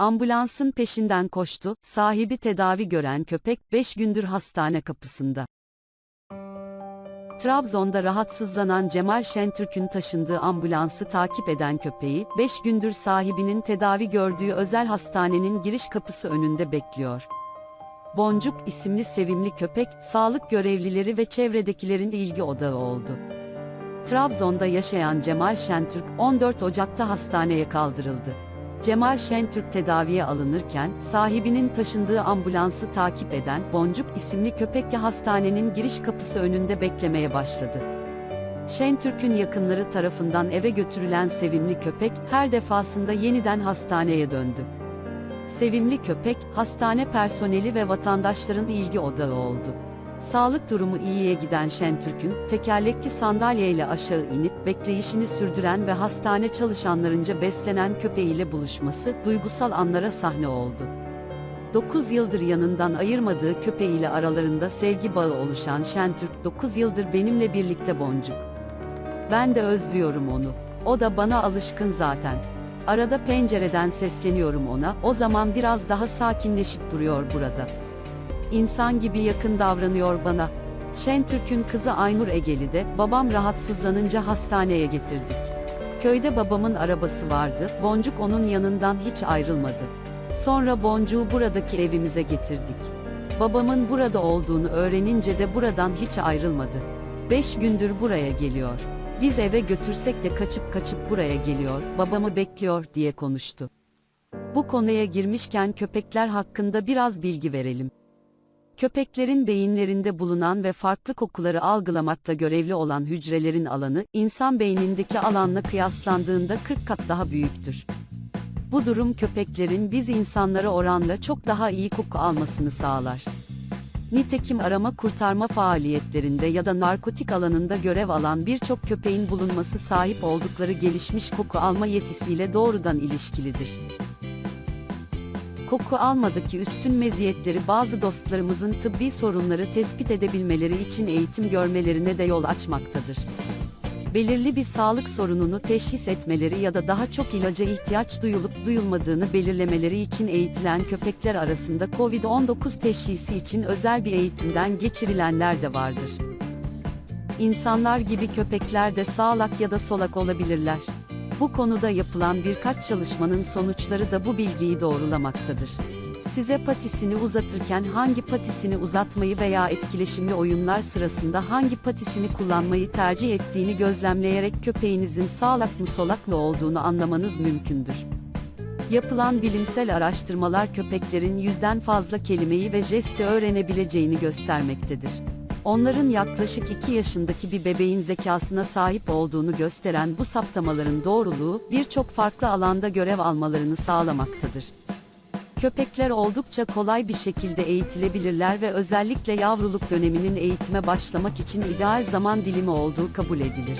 Ambulansın peşinden koştu, sahibi tedavi gören köpek 5 gündür hastane kapısında. Trabzon'da rahatsızlanan Cemal Şentürk'ün taşındığı ambulansı takip eden köpeği, 5 gündür sahibinin tedavi gördüğü özel hastanenin giriş kapısı önünde bekliyor. Boncuk isimli sevimli köpek, sağlık görevlileri ve çevredekilerin ilgi odağı oldu. Trabzon'da yaşayan Cemal Şentürk, 14 Ocak'ta hastaneye kaldırıldı. Cemal Şentürk tedaviye alınırken, sahibinin taşındığı ambulansı takip eden Boncuk isimli köpekle hastanenin giriş kapısı önünde beklemeye başladı. Şentürk'ün yakınları tarafından eve götürülen sevimli köpek, her defasında yeniden hastaneye döndü. Sevimli köpek, hastane personeli ve vatandaşların ilgi odağı oldu. Sağlık durumu iyiye giden Şentürk'ün, tekerlekli sandalyeyle aşağı inip bekleyişini sürdüren ve hastane çalışanlarınca beslenen köpeğiyle buluşması, duygusal anlara sahne oldu. 9 yıldır yanından ayırmadığı köpeğiyle aralarında sevgi bağı oluşan Şentürk, 9 yıldır benimle birlikte boncuk. Ben de özlüyorum onu. O da bana alışkın zaten. Arada pencereden sesleniyorum ona, o zaman biraz daha sakinleşip duruyor burada. İnsan gibi yakın davranıyor bana. Şentürk'ün kızı Aynur Egeli de, babam rahatsızlanınca hastaneye getirdik. Köyde babamın arabası vardı, Boncuk onun yanından hiç ayrılmadı. Sonra Boncuk'u buradaki evimize getirdik. Babamın burada olduğunu öğrenince de buradan hiç ayrılmadı. Beş gündür buraya geliyor. Biz eve götürsek de kaçıp kaçıp buraya geliyor, babamı bekliyor diye konuştu. Bu konuya girmişken köpekler hakkında biraz bilgi verelim. Köpeklerin beyinlerinde bulunan ve farklı kokuları algılamakla görevli olan hücrelerin alanı, insan beynindeki alanla kıyaslandığında 40 kat daha büyüktür. Bu durum köpeklerin biz insanlara oranla çok daha iyi koku almasını sağlar. Nitekim arama kurtarma faaliyetlerinde ya da narkotik alanında görev alan birçok köpeğin bulunması sahip oldukları gelişmiş koku alma yetisiyle doğrudan ilişkilidir. Koku almadaki üstün meziyetleri bazı dostlarımızın tıbbi sorunları tespit edebilmeleri için eğitim görmelerine de yol açmaktadır. Belirli bir sağlık sorununu teşhis etmeleri ya da daha çok ilaca ihtiyaç duyulup duyulmadığını belirlemeleri için eğitilen köpekler arasında COVID-19 teşhisi için özel bir eğitimden geçirilenler de vardır. İnsanlar gibi köpekler de sağlak ya da solak olabilirler. Bu konuda yapılan birkaç çalışmanın sonuçları da bu bilgiyi doğrulamaktadır. Size patisini uzatırken hangi patisini uzatmayı veya etkileşimli oyunlar sırasında hangi patisini kullanmayı tercih ettiğini gözlemleyerek köpeğinizin sağlak mı solak mı olduğunu anlamanız mümkündür. Yapılan bilimsel araştırmalar köpeklerin yüzden fazla kelimeyi ve jesti öğrenebileceğini göstermektedir. Onların yaklaşık 2 yaşındaki bir bebeğin zekasına sahip olduğunu gösteren bu saptamaların doğruluğu, birçok farklı alanda görev almalarını sağlamaktadır. Köpekler oldukça kolay bir şekilde eğitilebilirler ve özellikle yavruluk döneminin eğitime başlamak için ideal zaman dilimi olduğu kabul edilir.